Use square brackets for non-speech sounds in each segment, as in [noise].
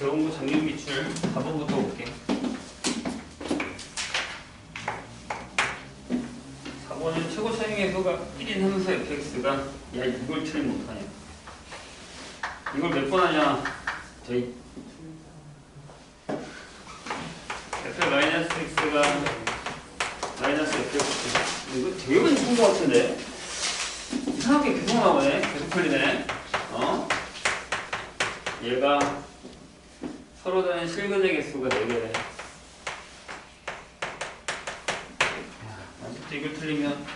거 정리 비출 4번부터 볼게. 4번은 최고 차이의 수가 1인 함수 fx가 야 이걸 틀리면 못하냐. 이걸 몇 번 하냐. 저희 f 마이너스 fx 이거 되게 많이 본것 같은데 이상하게 계속 나오네 계속 풀리네 어? 얘가 서로 다른 실근의 개수가 4개래 아직도 이걸 틀리면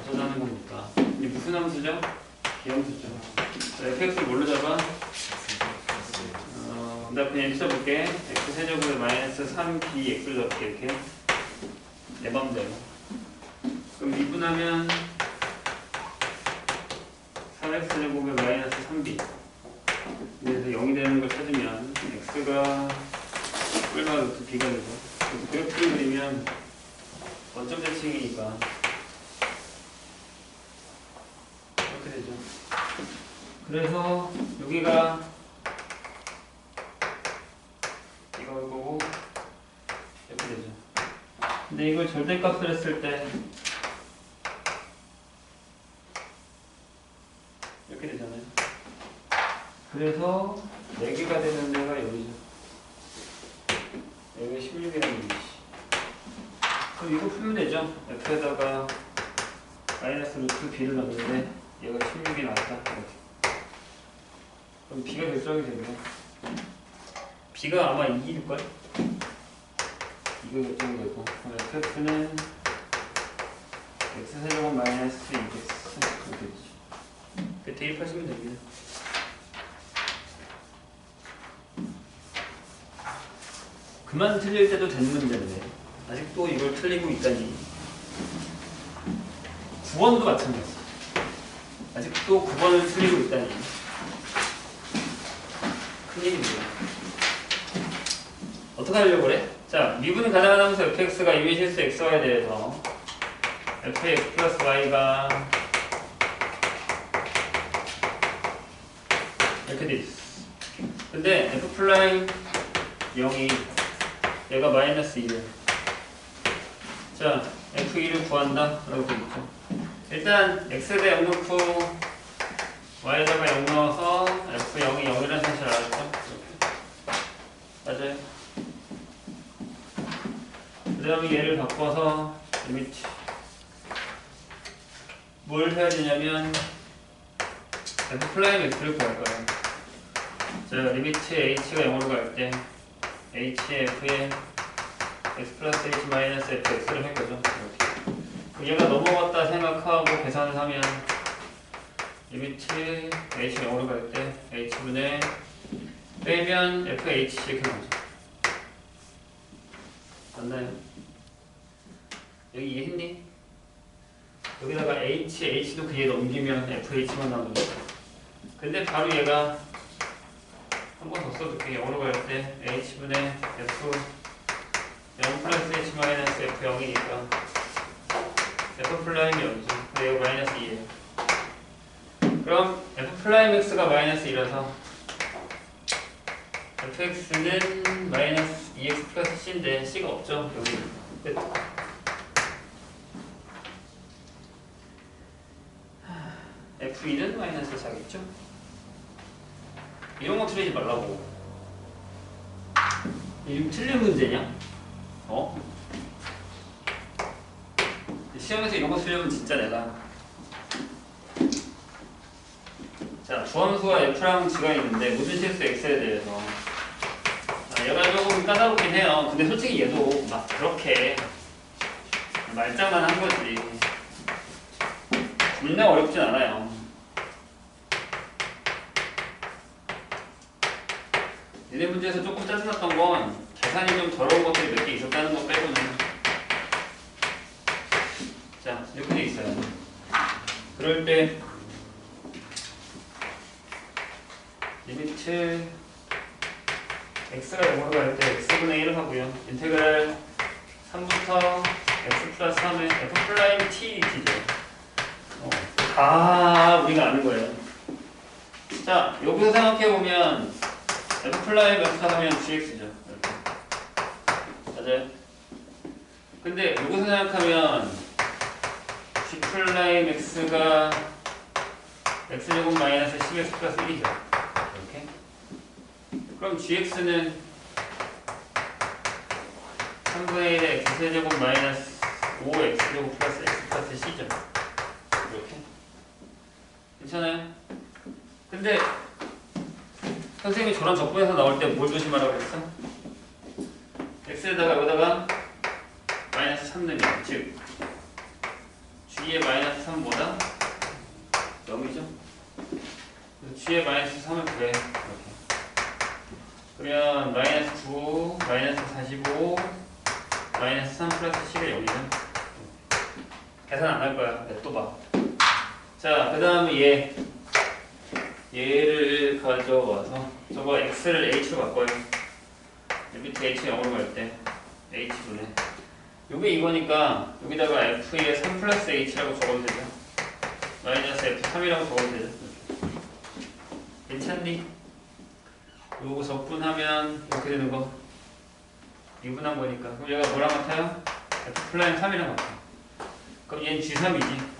어쩌자는 겁니까? 이게 무슨 함수죠? 기함수죠. 자, fx를 뭘로 잡아? 어, 나 그냥 이렇게 써볼게. x 세제곱에 마이너스 3bx를 잡게 이렇게. 내 맘대로. 그럼 미분하면 3x 제곱에 마이너스 3b 그래서 0이 되는 걸 찾으면 x가 꿀마 루트 b가 되죠 그래서 그래프를 그리면 원점 대칭이니까. 이렇게 되죠? 그래서 여기가 이거고 이렇게 되죠. 근데 이걸 절대값을 했을 때 이렇게 되잖아요. 그래서 4개가 되는 데가 여기죠. 여기가 16이라는 얘기지. 그럼 이거 풀면 되죠. F에다가 마이너스 루트 B를 넣는데 얘가 16이 나왔다. 그럼 B가 결정이 되면 B가 아마 2일걸? 이거 결정이 되고 그럼 FX는 X세제곱 마이너스 2x 이렇게 되죠. 그 대입하시면 됩니다. 그만 틀릴 때도 되는 문제인데 아직도 이걸 틀리고 있다니. 9번도 마찬가지. 아직도 9번을 틀리고 있다니. 큰일입니다 어떻게 하려고 그래? 자 미분 가능한 함수 fx가 이미 실수 xy에 대해서 fx 플러스 y가 이렇게 돼 있어. 근데 f 플라임 0이 얘가 마이너스 2래. 자, f2를 구한다. 라고 돼 있죠. 일단 x에다 0 넣고 y에다가 0 넣어서 f0이 0이라는 사실을 알았죠. 맞아요. 그 다음에 얘를 바꿔서 리미트 뭘 해야 되냐면 f 플라임 x를 구할 거예요. 자, 리미트 h가 0으로 갈 때 hf에 x 플러스 h 마이너스 fx를 할 거죠. 이렇게. 얘가 넘어갔다 생각하고 계산을 하면 리미트 h가 0으로 갈 때 h분의 빼면 fh 이렇게 나오죠. 맞나요? 여기 이해했니? 여기다가 h, h도 그에 넘기면 fh만 나오는 거죠. 근데 바로 얘가 한 번 더 써줄게. 0으로 갈 때 h분의 f 0 플러스 h 마이너스 f 0이니까 f 플라임이 0이죠. 근데 이거 마이너스 2예요. 그럼 f 플라임 x가 마이너스 2라서 fx는 마이너스 2x 플러스 c인데 c가 없죠. 여기 끝. f2는 마이너스 4겠죠? 이런 거 틀리지 말라고. 이거 틀린 문제냐? 어? 시험에서 이런 거 틀리면 진짜 내가 자 주함수가 f랑 g가 있는데 모든 실수 x에 대해서 아, 얘가 조금 까다롭긴 해요. 근데 솔직히 얘도 막 그렇게 말장난 한 거지. 존나 어렵진 않아요. 얘네 문제에서 조금 짜증났던 건 계산이 좀 더러운 것들이 몇 개 있었다는 것 빼고는 자 이렇게 돼 있어요. 그럴 때 리미트 x가 0으로 갈 때 x분의 1을 하고요. 인테그랄 3부터 x 플러스 3의 f 플라임 t dt죠. 어, 다 우리가 아는 거예요. 자, 여기서 생각해 보면 F 플라이 X가 하면 GX죠. 맞아요? 근데 여기서 생각하면 G 플라이 X가 X제곱 마이너스 10X 플러스 1이죠. 이렇게. 그럼 GX는 3분의 1의 X제곱 마이너스 5X제곱 플러스 X 플러스 C죠. 이렇게. 괜찮아요? 근데 선생님이 저런 적분에서 나올 때 뭘 조심하라고 했어? x에다가 여기다가 마이너스 3 넣으면 즉 g의 마이너스 3보다 0이죠? g의 마이너스 3을 구해. 이렇게. 그러면 마이너스 9 마이너스 45 마이너스 3 플러스 10의 0이죠? 계산 안 할 거야. 또봐자그 다음에 얘 얘를 가져와서 저거 x를 h로 바꿔요. 밑에 h 0으로 갈 때 h분의 요게 이거니까 여기다가 f의 3 플러스 h라고 적어도 되죠. 마이너스 f3이라고 적어도 되죠. 괜찮니? 요거 적분하면 이렇게 되는 거 미분한 거니까 그럼 얘가 뭐랑 같아요? f 플라임 3이랑 같아. 그럼 얘는 g3이지.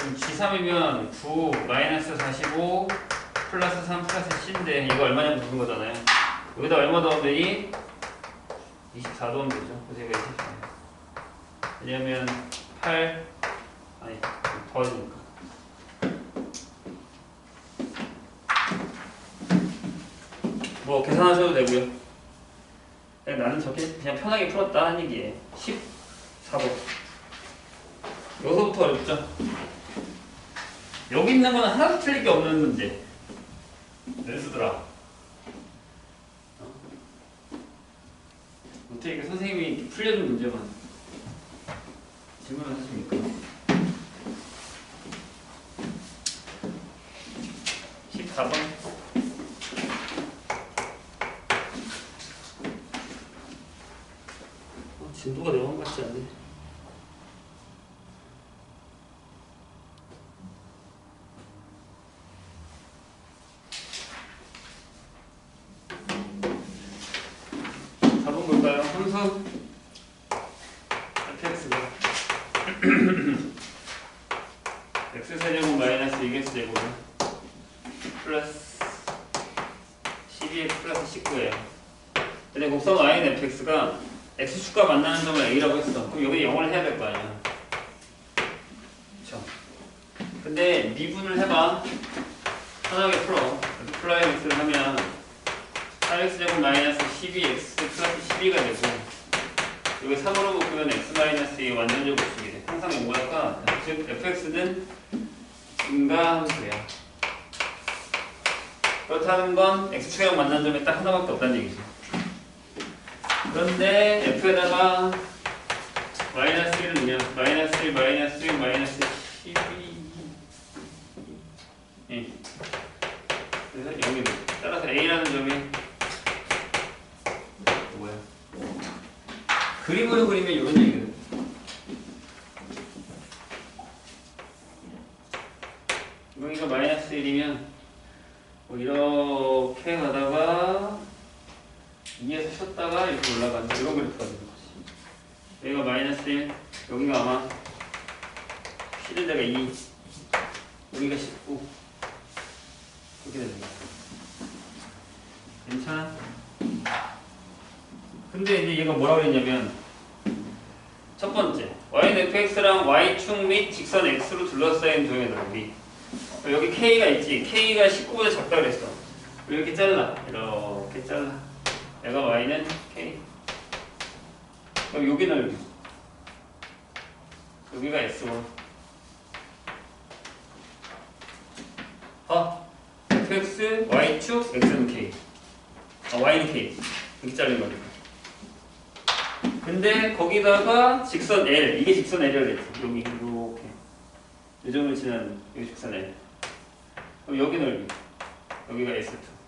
그럼 G3이면 9 마이너스 45 플러스 3 플러스 C인데 이거 얼마냐고 묻는 거잖아요. 여기다 얼마 더하면 되니? 24 더하면 되죠. 그래서 이거 24. 왜냐면 8 아니 더하니까. 뭐 계산하셔도 되고요. 그냥 나는 저렇게 그냥 편하게 풀었다는 얘기예요. 14번. 여기서부터 어렵죠? 여기 있는 거는 하나도 틀릴 게 없는 문제. 렌스더라. 어? 어떻게 선생님이 풀려준 문제만 질문을 하십니까? 14번. 6x 제곱은 플러스 12x 플러스 19예요. 근데 곡선 y인 fx가 x축과 만나는 점을 a라고 했어. 그럼 여기 0을 해야 될 거 아니야. 그쵸. 근데 미분을 해봐. 편하게 풀어. 플라이 x를 하면 4x제곱 마이너스 12x 플러스 12가 되고 여기 3으로 묶으면 x 마이너스 의 완전 제곱식이 돼. 항상 뭐랄까? 즉 fx는 증가함수야. 그렇다는 건 x축이랑 만난 점이 딱 하나밖에 없다는 얘기지. 그런데 f에다가 마이너스 1을 넣으면 마이너스 1, 마이너스 1, 마이너스 12 예. 그래서 0이 돼. 따라서 a라는 점이 뭐야? 그림으로 그리면 이런 얘기거든. 여기가 마이너스 1이면 뭐 이렇게 가다가 2에서 쉬었다가 이렇게 올라가는 이런 그래프가 되는 거지. 여기가 마이너스 1, 여기가 아마 쉬는 데가 2, 여기가 19 이렇게 되는 거야. 괜찮아? 근데 이제 얘가 뭐라고 그랬냐면 첫 번째 y는 fx랑 y축 및 직선 x로 둘러싸인 도형의 넓이 여기 k가 있지 k가 19보다 작다 그랬어 이렇게 잘라 이렇게 잘라 내가 y는 k. 그럼 여기 넓이 여기가 s1 아 fx y축 x는 k. 아 y는 k. 이렇게 잘린 거니까 근데 거기다가 직선 L. 이게 직선 L이라 그랬지. 여기 이렇게. 요점을 지나는 여기 직선 L. 그럼 여기 넓이 여기가 S2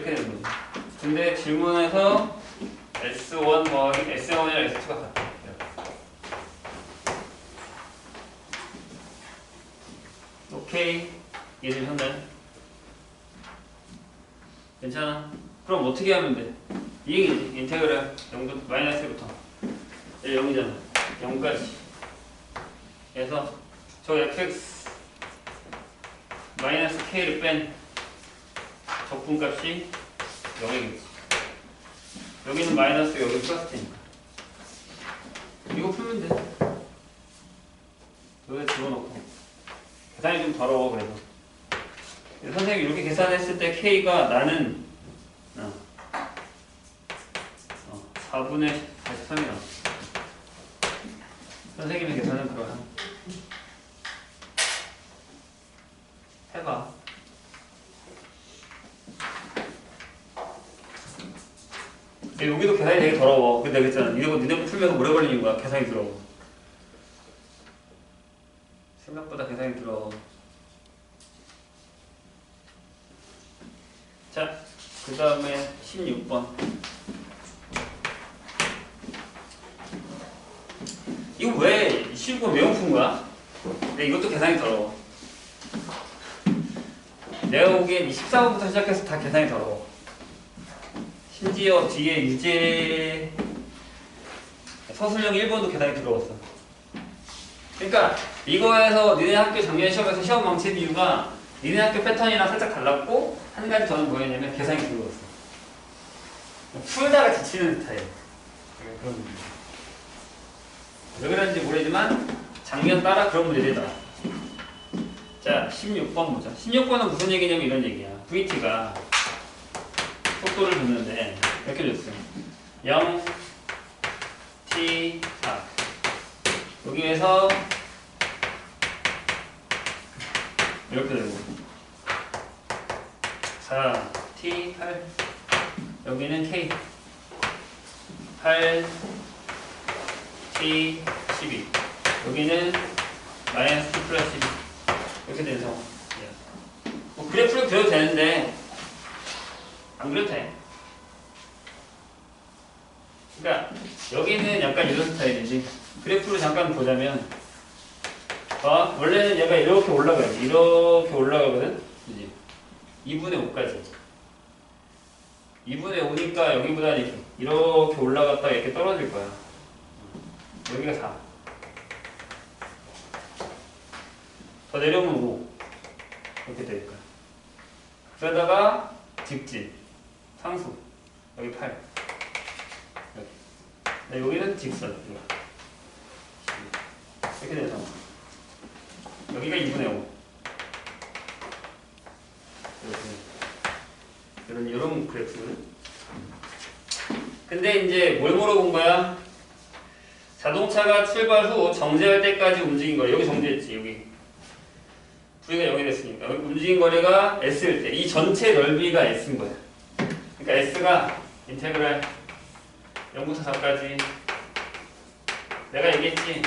이렇게 되는 거지 근데 질문에서 S1 더하기 S1이랑 S2가 같아 오케이 이해되셨나요? 괜찮아? 그럼 어떻게 하면 돼? 이 얘기지. 인테그랄 0부터 마이너스부터 얘 0이잖아. 0까지. 그래서 저 fx 마이너스 k를 뺀 적분값이 0이겠지. 여기는 마이너스 여기 플러스 테니까. 이거 풀면 돼. 여기다 집어넣고. 계산이 좀 더러워 그래서. 선생님이 이렇게 계산했을 때 k가 나는 어, 어, 4분의 43이 나와. 선생님의 계산은 그거야. 해봐. 근데 여기도 계산이 되게 더러워. 근데 그랬잖아. 이거 니네 풀면서 오래 걸리는 거야. 계산이 더러워. 생각보다 계산이 더러워. 자, 그 다음에 16번. 이거 왜 16번 왜 푼 거야? 근데 이것도 계산이 더러워. 내가 보기엔 14번부터 시작해서 다 계산이 더러워. 심지어 뒤에 유제 서술형 1번도 계산이 더러웠어. 그러니까 이거에서 니네 학교 작년 시험에서 시험 망친 이유가 니네 학교 패턴이랑 살짝 달랐고 한 가지 더는 뭐였냐면 계산이 두려웠어. 풀다가 지치는 스타일. 그런 문제. 왜 그런지 모르지만 작년 따라 그런 나와. 자, 16번 보자. 16번은 무슨 얘기냐면 이런 얘기야. VT가 속도를 줬는데 이렇게 줬어요. 0, T, 4. 여기에서 이렇게 되고 4, T, 8 여기는 K 8, T, 12 여기는 마이너스 T 플러스 12 이렇게 되는 상황. 뭐 그래프를 그려도 되는데 안 그려도 돼 그러니까 여기는 약간 이런 스타일이지 그래프를 잠깐 보자면 봐 원래는 얘가 이렇게 올라가야지 이렇게 올라가거든 그지 2분의 5까지 2분의 5니까 여기보다 이렇게 이렇게 올라갔다가 이렇게 떨어질 거야 여기가 4. 더 내려오면 5. 이렇게 될 거야. 그러다가 직진, 상수. 여기 8. 여기. 네, 여기는 직선. 이렇게 돼서 여기가 2분의 5. 이렇게. 이런 이런 그래프. 근데 이제 뭘 물어본 거야? 자동차가 출발 후 정지할 때까지 움직인 거리 여기 정지했지 여기 V가 0이 됐으니까 움직인 거리가 S일 때 이 전체 넓이가 S인 거야 그러니까 S가 인테그랄 0부터 4까지. 내가 얘기했지.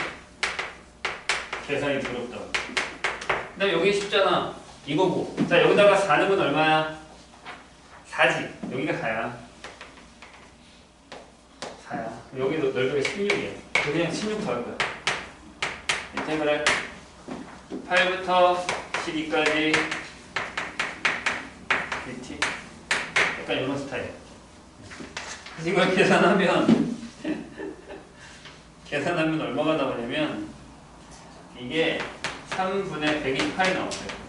계산이 그 다음에 여기 쉽잖아. 이거고 자 여기다가 4는 얼마야? 4지. 여기가 4야. 4야. 여기도 넓이가 16이야. 그냥 16 더할 거야. 인테그랄 8부터 12까지. dt 약간 이런 스타일. 이걸 계산하면 [laughs] 계산하면 얼마가 나오냐면 이게 3분의 128이 나왔어요.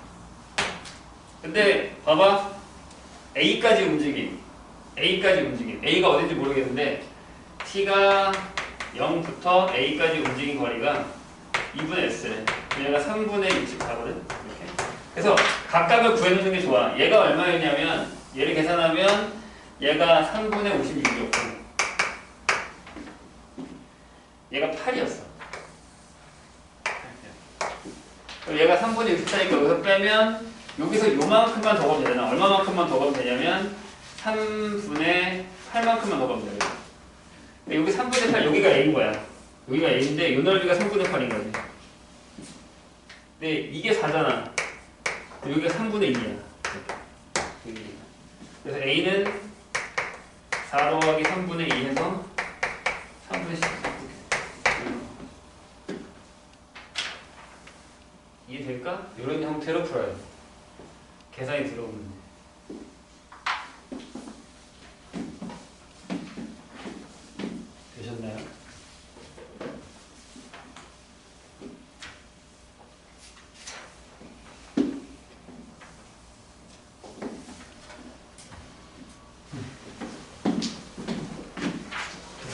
근데 봐봐 A까지 움직임 A까지 움직임 A가 어딘지 모르겠는데 T가 0부터 A까지 움직인 거리가 2분의 S래. 얘가 3분의 64거든. 이렇게. 그래서 각각을 구해놓는 게 좋아. 얘가 얼마였냐면 얘를 계산하면 얘가 3분의 56이었고 얘가 8이었어. 그럼 얘가 3분의 64니까 여기서 빼면 여기서 요만큼만 더 가면 되잖아. 얼마만큼만 더 가면 되냐면 3분의 8만큼만 더 가면 되거든. 여기 3분의 8 여기가 A인 거야. 여기가 A인데 이 넓이가 3분의 8인 거지. 근데 이게 4잖아. 여기가 3분의 2야. 그래서 A는 4 더하기 3분의 2 해서 3분의 10. 이해될까? 이런 형태로 풀어야 돼. 계산이 들어오는데. 되셨나요?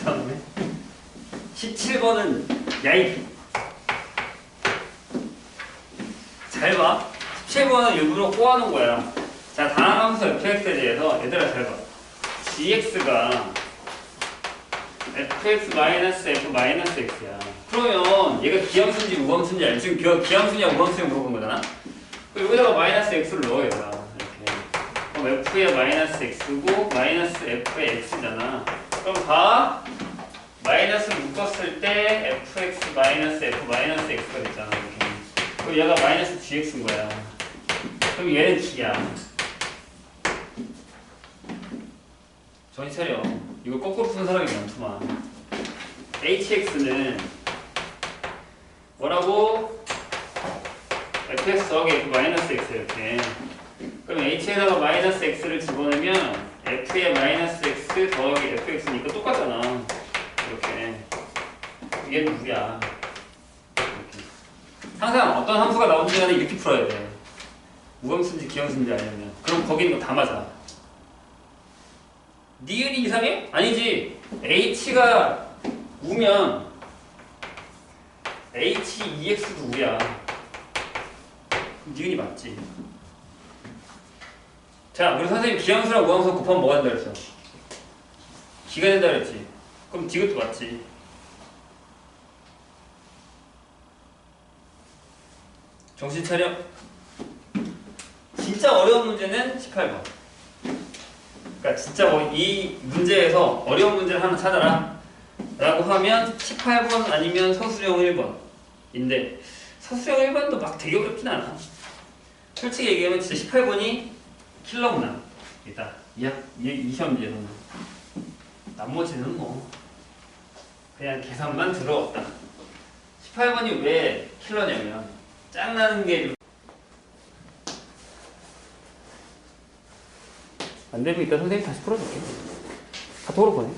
그 다음에 17번은 야이 잘 봐. 17번은 일부러 꼬아놓은 거야. 자, 다항함수 fx에 대해서 얘들아 잘 봐. gx가 fx 마이너스 f 마이너스 x야. 그러면 얘가 기함수인지 우함수인지 알지? 지금 기- 기함수냐 우함수냐 물어본 거잖아. 그럼 여기다가 마이너스 x를 넣어 얘가 이렇게. 그럼 f의 마이너스 x고 마이너스 f의 x잖아. 그럼 봐. 마이너스 묶었을 때 fx 마이너스 f 마이너스 x가 됐잖아 이렇게. 그럼 얘가 마이너스 gx인 거야. 그럼 얘는 g야. 정신 차려. 이거 거꾸로 푸는 사람이 많구만. hx는 뭐라고? fx 더하기 f 마이너스 x 이렇게. 그럼 h에다가 마이너스 x를 집어넣으면 f의 마이너스 x 더하기 fx니까 똑같잖아. 얘는 누구야? 항상 어떤 함수가 나오는지 간에 이렇게 풀어야 돼. 우함수인지 기함수인지 아니면. 그럼 거기 있는 거다 맞아. 니은이 이상해? 아니지. h가 우면 h 2x도 우야. 니은이 맞지. 자, 우리 선생님 기함수랑 우함수 곱하면 뭐가 된다 그랬어? 기가 된다 그랬지. 그럼 디귿도 맞지. 정신 차려. 진짜 어려운 문제는 18번. 그러니까 진짜 뭐 이 문제에서 어려운 문제를 하나 찾아라. 라고 하면 18번 아니면 서술형 1번인데 서술형 1번도 막 되게 어렵진 않아. 솔직히 얘기하면 진짜 18번이 킬러구나. 일단 이, 학- 이, 이 시험 문제는 나머지는 뭐 그냥 계산만 들어왔다. 18번이 왜 킬러냐면 짱나는 게 안 되면 이따 선생님 다시 풀어줄게. 카톡으로 보내.